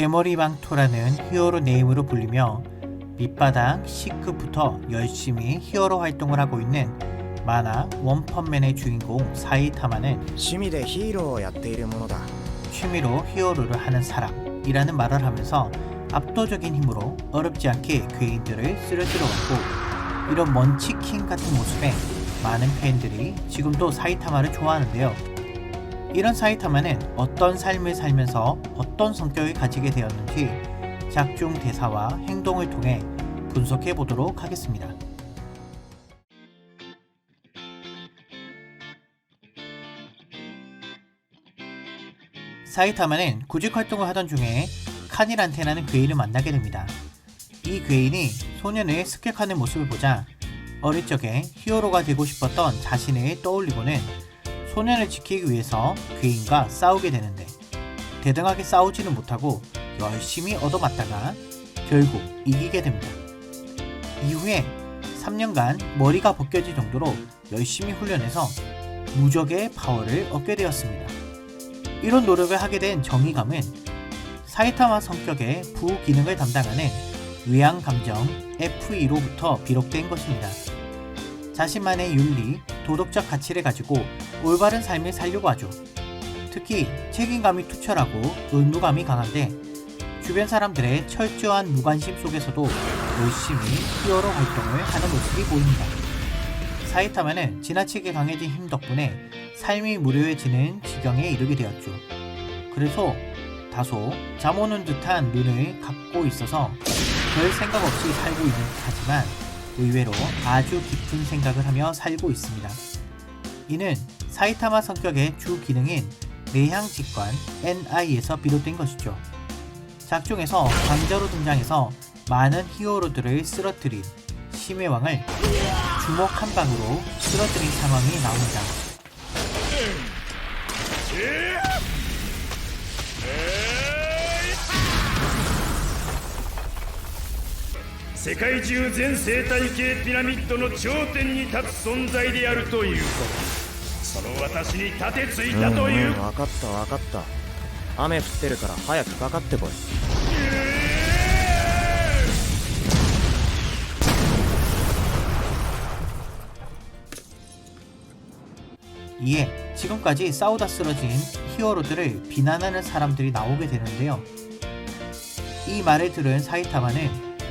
대머리방토라는 히어로 네임으로 불리며 밑바닥 C급부터 열심히 히어로 활동을 하고 있는 만화 원펀맨의 주인공 사이타마는 趣味でヒーローをやっているものだ 취미로 히어로를 하는 사람이라는 말을 하면서 압도적인 힘으로 어렵지 않게 괴인들을 쓰러뜨려왔고 이런 먼치킨 같은 모습에 많은 팬들이 지금도 사이타마를 좋아하는데요. 이런 사이타마는 어떤 삶을 살면서 어떤 성격을 가지게 되었는지 작중 대사와 행동을 통해 분석해 보도록 하겠습니다. 사이타마는 구직 활동을 하던 중에 칸이란테라는 괴인을 만나게 됩니다. 이 괴인이 소년을 습격하는 모습을 보자 어릴 적에 히어로가 되고 싶었던 자신을 떠올리고는 소년을 지키기 위해서 괴인과 싸우게 되는데 대등하게 싸우지는 못하고 열심히 얻어맞다가 결국 이기게 됩니다. 이후에 3년간 머리가 벗겨질 정도로 열심히 훈련해서 무적의 파워를 얻게 되었습니다. 이런 노력을 하게 된 정의감은 사이타마 성격의 부기능을 담당하는 외양 감정 F2로부터 비롯된 것입니다. 자신만의 윤리, 도덕적 가치를 가지고 올바른 삶을 살려고 하죠. 특히 책임감이 투철하고 의무감이 강한데 주변 사람들의 철저한 무관심 속에서도 열심히 히어로 활동을 하는 모습이 보입니다. 사이타마는 지나치게 강해진 힘 덕분에 삶이 무료해지는 지경에 이르게 되었죠. 그래서 다소 잠 오는 듯한 눈을 감고 있어서 별 생각 없이 살고 있는 듯하지만 의외로 아주 깊은 생각을 하며 살고 있습니다. 이는 사이타마 성격의 주 기능인 내향 직관 NI에서 비롯된 것이죠. 작중에서 강자로 등장해서 많은 히어로들을 쓰러뜨린 심해 왕을 주먹 한 방으로 쓰러뜨린 상황이 나옵니다. 世界中全生態系ピラミッドの頂点に立つ存在であるということその私に立てついたという、んん分かった分かった雨降ってるから早くかかってこい 이에 지금까지 싸우다 쓰러진 히어로들을 비난하는 사람들이 나오게 되는데요. 이 말을 들은 사이타마는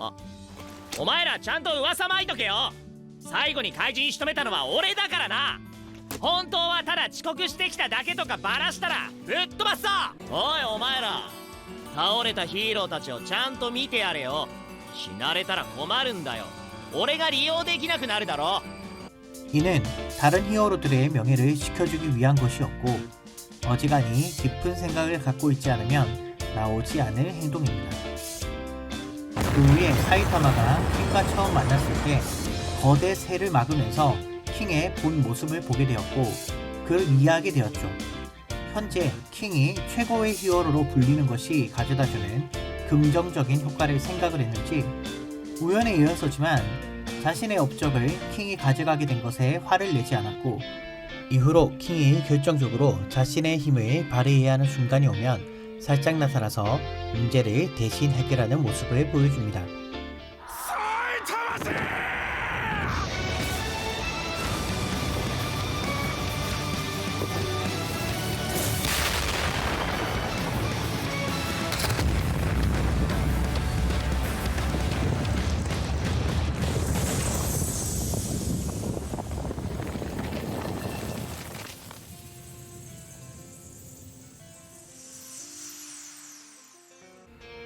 あお前らちゃんと噂まいとけよ最後に怪人仕留めたのは俺だからな本当はただ遅刻してきただけとかバラしたらぶっ飛ばすぞおいお前ら倒れたヒーローたちをちゃんと見てやれよ死なれたら困るんだよ俺が利用できなくなるだろ 이는 다른 히어로들의 명예를 지켜주기 위한 것이었고 어지간히 깊은 생각을 갖고 있지 않으면 나오지 않을 행동입니다. 그 후에 사이타마가 킹과 처음 만났을 때 거대 새를 막으면서 킹의 본 모습을 보게 되었고 그를 이해하게 되었죠. 현재 킹이 최고의 히어로로 불리는 것이 가져다주는 긍정적인 효과를 생각을 했는지 우연에 의해서지만 자신의 업적을 킹이 가져가게 된 것에 화를 내지 않았고 이후로 킹이 결정적으로 자신의 힘을 발휘해야 하는 순간이 오면 살짝 나타나서 문제를 대신 해결하는 모습을 보여줍니다. '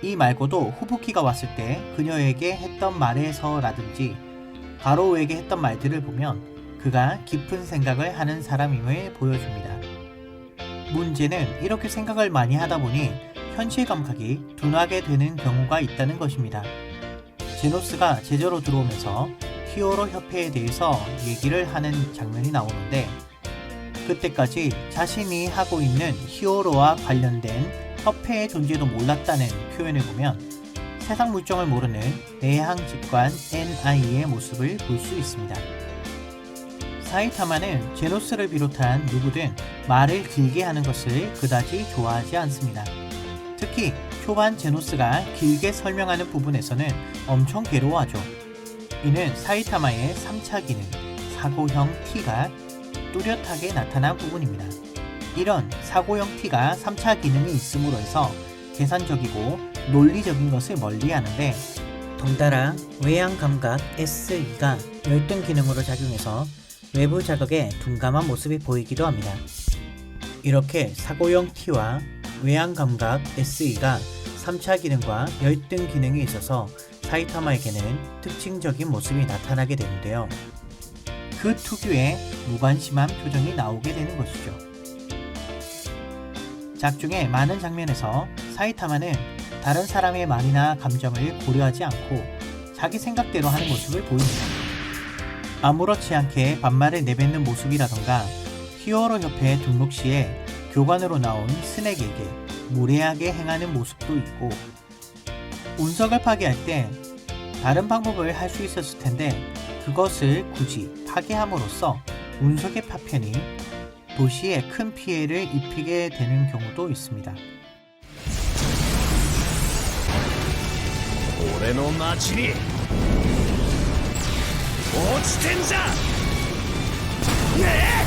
이 말고도 후부키가 왔을 때 그녀에게 했던 말에서라든지 가로우에게 했던 말들을 보면 그가 깊은 생각을 하는 사람임을 보여줍니다. 문제는 이렇게 생각을 많이 하다 보니 현실 감각이 둔하게 되는 경우가 있다는 것입니다. 제노스가 제자로 들어오면서 히어로 협회에 대해서 얘기를 하는 장면이 나오는데 그때까지 자신이 하고 있는 히어로와 관련된 협회의 존재도 몰랐다는 표현을 보면 세상 물정을 모르는 내향 직관 NI의 모습을 볼 수 있습니다. 사이타마는 제노스를 비롯한 누구든 말을 길게 하는 것을 그다지 좋아하지 않습니다. 특히 초반 제노스가 길게 설명하는 부분에서는 엄청 괴로워하죠. 이는 사이타마의 3차 기능, 사고형 T가 뚜렷하게 나타난 부분입니다. 이런 사고형 T가 3차 기능이 있음으로 해서 계산적이고 논리적인 것을 멀리 하는데 덩달아 외양 감각 SE가 열등 기능으로 작용해서 외부 자극에 둔감한 모습이 보이기도 합니다. 이렇게 사고형 T와 외양 감각 SE가 3차 기능과 열등 기능이 있어서 사이타마에게는 특징적인 모습이 나타나게 되는데요. 그 특유의 무관심한 표정이 나오게 되는 것이죠. 작중의 많은 장면에서 사이타마는 다른 사람의 말이나 감정을 고려하지 않고 자기 생각대로 하는 모습을 보입니다. 아무렇지 않게 반말을 내뱉는 모습이라던가 히어로 협회 등록 시에 교관으로 나온 스낵에게 무례하게 행하는 모습도 있고 운석을 파괴할 때 다른 방법을 할 수 있었을 텐데 그것을 굳이 파괴함으로써 운석의 파편이 도시에 큰 피해를 입히게 되는 경우도 있습니다. 俺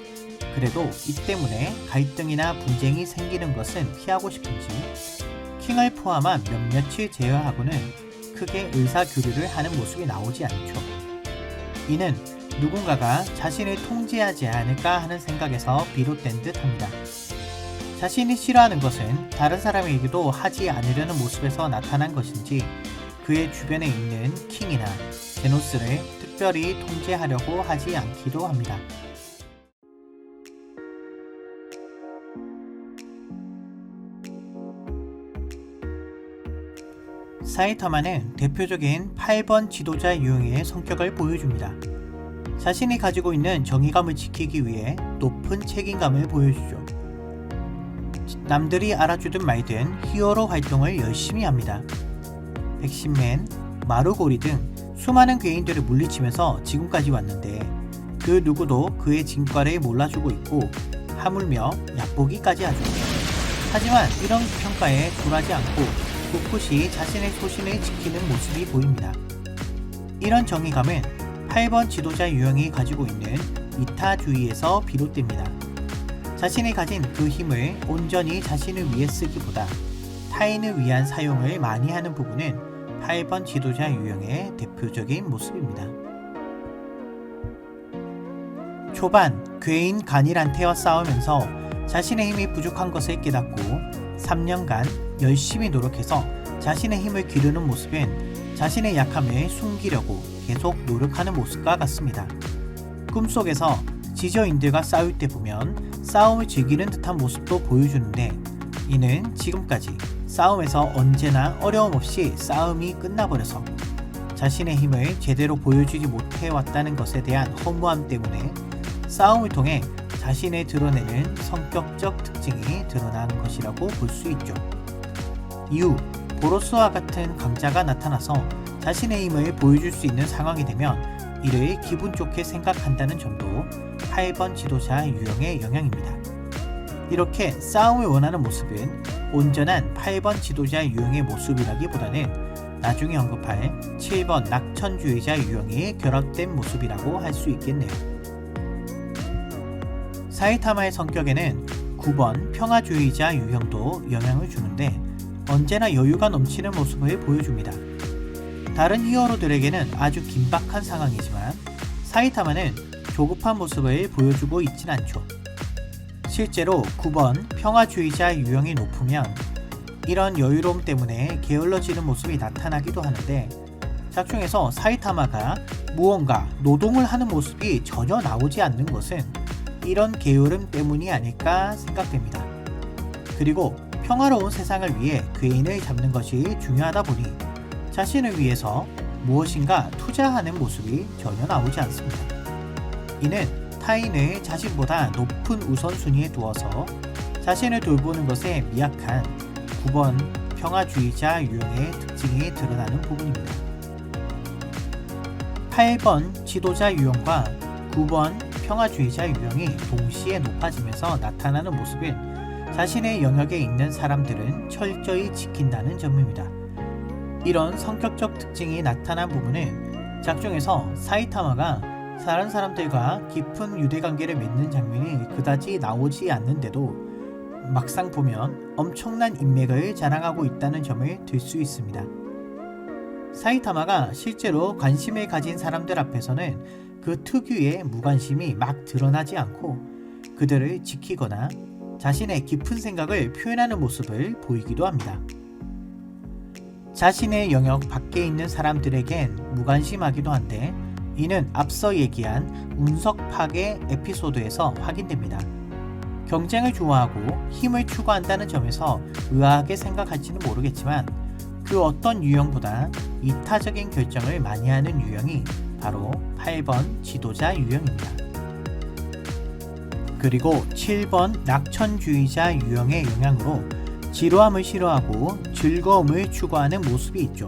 그래도 이 때문에 갈등이나 분쟁이 생기는 것은 피하고 싶은지 킹을 포함한 몇몇을 제어하고는 크게 의사교류를 하는 모습이 나오지 않죠. 이는 누군가가 자신을 통제하지 않을까 하는 생각에서 비롯된 듯 합니다. 자신이 싫어하는 것은 다른 사람에게도 하지 않으려는 모습에서 나타난 것인지 그의 주변에 있는 킹이나 제노스를 특별히 통제하려고 하지 않기도 합니다. 사이타마는 대표적인 8번 지도자 유형의 성격을 보여줍니다. 자신이 가지고 있는 정의감을 지키기 위해 높은 책임감을 보여주죠. 남들이 알아주든 말든 히어로 활동을 열심히 합니다. 백신맨, 마루고리 등 수많은 괴인들을 물리치면서 지금까지 왔는데 그 누구도 그의 진과를 몰라주고 있고 하물며 얕보기까지 하죠. 하지만 이런 평가에 굴하지 않고 꿋꿋이 자신의 소신을 지키는 모습이 보입니다. 이런 정의감은 8번 지도자 유형이 가지고 있는 이타주의에서 비롯됩니다. 자신이 가진 그 힘을 온전히 자신을 위해 쓰기보다 타인을 위한 사용을 많이 하는 부분은 8번 지도자 유형의 대표적인 모습입니다. 초반 괴인 간일한테와 싸우면서 자신의 힘이 부족한 것을 깨닫고 3년간 열심히 노력해서 자신의 힘을 기르는 모습은 자신의 약함을 숨기려고 계속 노력하는 모습과 같습니다. 꿈속에서 지저인들과 싸울 때 보면 싸움을 즐기는 듯한 모습도 보여주는데 이는 지금까지 싸움에서 언제나 어려움 없이 싸움이 끝나버려서 자신의 힘을 제대로 보여주지 못해왔다는 것에 대한 허무함 때문에 싸움을 통해 자신을 드러내는 성격적 특징이 드러난 것이라고 볼 수 있죠. 이후 보로스와 같은 강자가 나타나서 자신의 힘을 보여줄 수 있는 상황이 되면 이를 기분 좋게 생각한다는 점도 8번 지도자 유형의 영향입니다. 이렇게 싸움을 원하는 모습은 온전한 8번 지도자 유형의 모습이라기보다는 나중에 언급할 7번 낙천주의자 유형이 결합된 모습이라고 할 수 있겠네요. 사이타마의 성격에는 9번 평화주의자 유형도 영향을 주는데 언제나 여유가 넘치는 모습을 보여줍니다. 다른 히어로들에게는 아주 긴박한 상황이지만 사이타마는 조급한 모습을 보여주고 있진 않죠. 실제로 9번 평화주의자 유형이 높으면 이런 여유로움 때문에 게을러지는 모습이 나타나기도 하는데 작중에서 사이타마가 무언가 노동을 하는 모습이 전혀 나오지 않는 것은 이런 게으름 때문이 아닐까 생각됩니다. 그리고 평화로운 세상을 위해 괴인을 잡는 것이 중요하다 보니 자신을 위해서 무엇인가 투자하는 모습이 전혀 나오지 않습니다. 이는 타인을 자신보다 높은 우선순위에 두어서 자신을 돌보는 것에 미약한 9번 평화주의자 유형의 특징이 드러나는 부분입니다. 8번 지도자 유형과 9번 평화주의자 유형이 동시에 높아지면서 나타나는 모습은 자신의 영역에 있는 사람들은 철저히 지킨다는 점입니다. 이런 성격적 특징이 나타난 부분은 작중에서 사이타마가 다른 사람들과 깊은 유대 관계를 맺는 장면이 그다지 나오지 않는데도 막상 보면 엄청난 인맥을 자랑하고 있다는 점을 들 수 있습니다. 사이타마가 실제로 관심을 가진 사람들 앞에서는 그 특유의 무관심이 막 드러나지 않고 그들을 지키거나 자신의 깊은 생각을 표현하는 모습을 보이기도 합니다. 자신의 영역 밖에 있는 사람들에겐 무관심하기도 한데 이는 앞서 얘기한 운석 파괴 에피소드에서 확인됩니다. 경쟁을 좋아하고 힘을 추구한다는 점에서 의아하게 생각할지는 모르겠지만 그 어떤 유형보다 이타적인 결정을 많이 하는 유형이 바로 8번 지도자 유형입니다. 그리고 7번 낙천주의자 유형의 영향으로 지루함을 싫어하고 즐거움을 추구하는 모습이 있죠.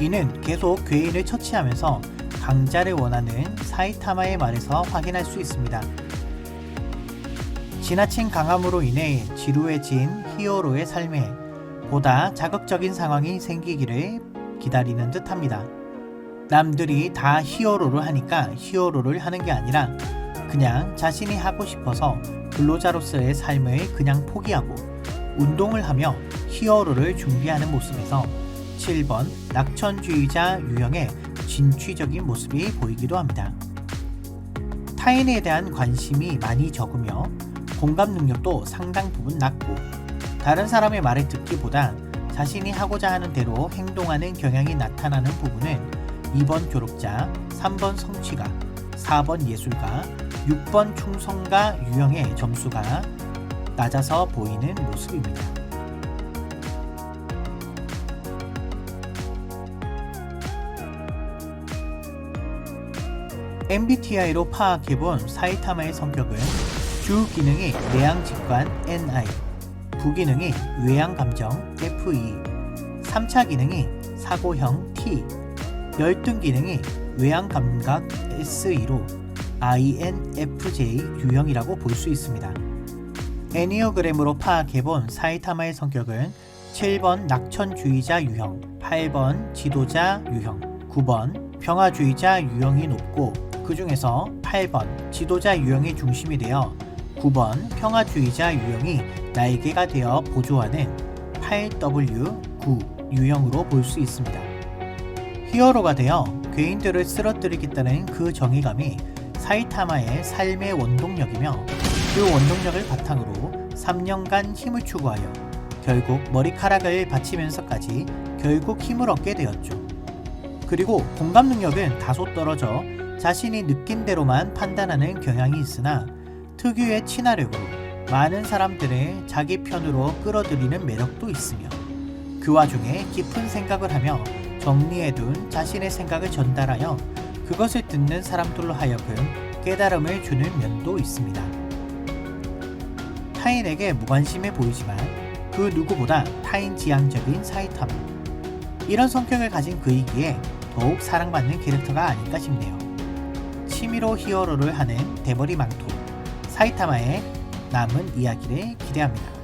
이는 계속 괴인을 처치하면서 강자를 원하는 사이타마의 말에서 확인할 수 있습니다. 지나친 강함으로 인해 지루해진 히어로의 삶에 보다 자극적인 상황이 생기기를 기다리는 듯 합니다. 남들이 다 히어로를 하니까 히어로를 하는 게 아니라 그냥 자신이 하고 싶어서 근로자로서의 삶을 그냥 포기하고 운동을 하며 히어로를 준비하는 모습에서 7번 낙천주의자 유형의 진취적인 모습이 보이기도 합니다. 타인에 대한 관심이 많이 적으며 공감 능력도 상당 부분 낮고 다른 사람의 말을 듣기보다 자신이 하고자 하는 대로 행동하는 경향이 나타나는 부분은 2번 졸업자, 3번 성취가, 4번 예술가, 6번 충성가 유형의 점수가 낮아서 보이는 모습입니다. MBTI로 파악해본 사이타마의 성격은 주 기능이 내향 직관 NI, 부기능이 외향 감정 FE, 3차 기능이 사고형 T, 열등 기능이 외향 감각 SE로 INFJ 유형이라고 볼 수 있습니다. 애니어그램으로 파악해본 사이타마의 성격은 7번 낙천주의자 유형, 8번 지도자 유형, 9번 평화주의자 유형이 높고 그 중에서 8번 지도자 유형이 중심이 되어 9번 평화주의자 유형이 날개가 되어 보조하는 8W9 유형으로 볼 수 있습니다. 히어로가 되어 괴인들을 쓰러뜨리겠다는 그 정의감이 사이타마의 삶의 원동력이며 그 원동력을 바탕으로 3년간 힘을 추구하여 결국 머리카락을 바치면서까지 결국 힘을 얻게 되었죠. 그리고 공감 능력은 다소 떨어져 자신이 느낀 대로만 판단하는 경향이 있으나 특유의 친화력으로 많은 사람들을 자기 편으로 끌어들이는 매력도 있으며 그 와중에 깊은 생각을 하며 정리해둔 자신의 생각을 전달하여 그것을 듣는 사람들로 하여금 깨달음을 주는 면도 있습니다. 타인에게 무관심해 보이지만 그 누구보다 타인 지향적인 사이타마. 이런 성격을 가진 그이기에 더욱 사랑받는 캐릭터가 아닐까 싶네요. 취미로 히어로를 하는 대머리 망토 사이타마의 남은 이야기를 기대합니다.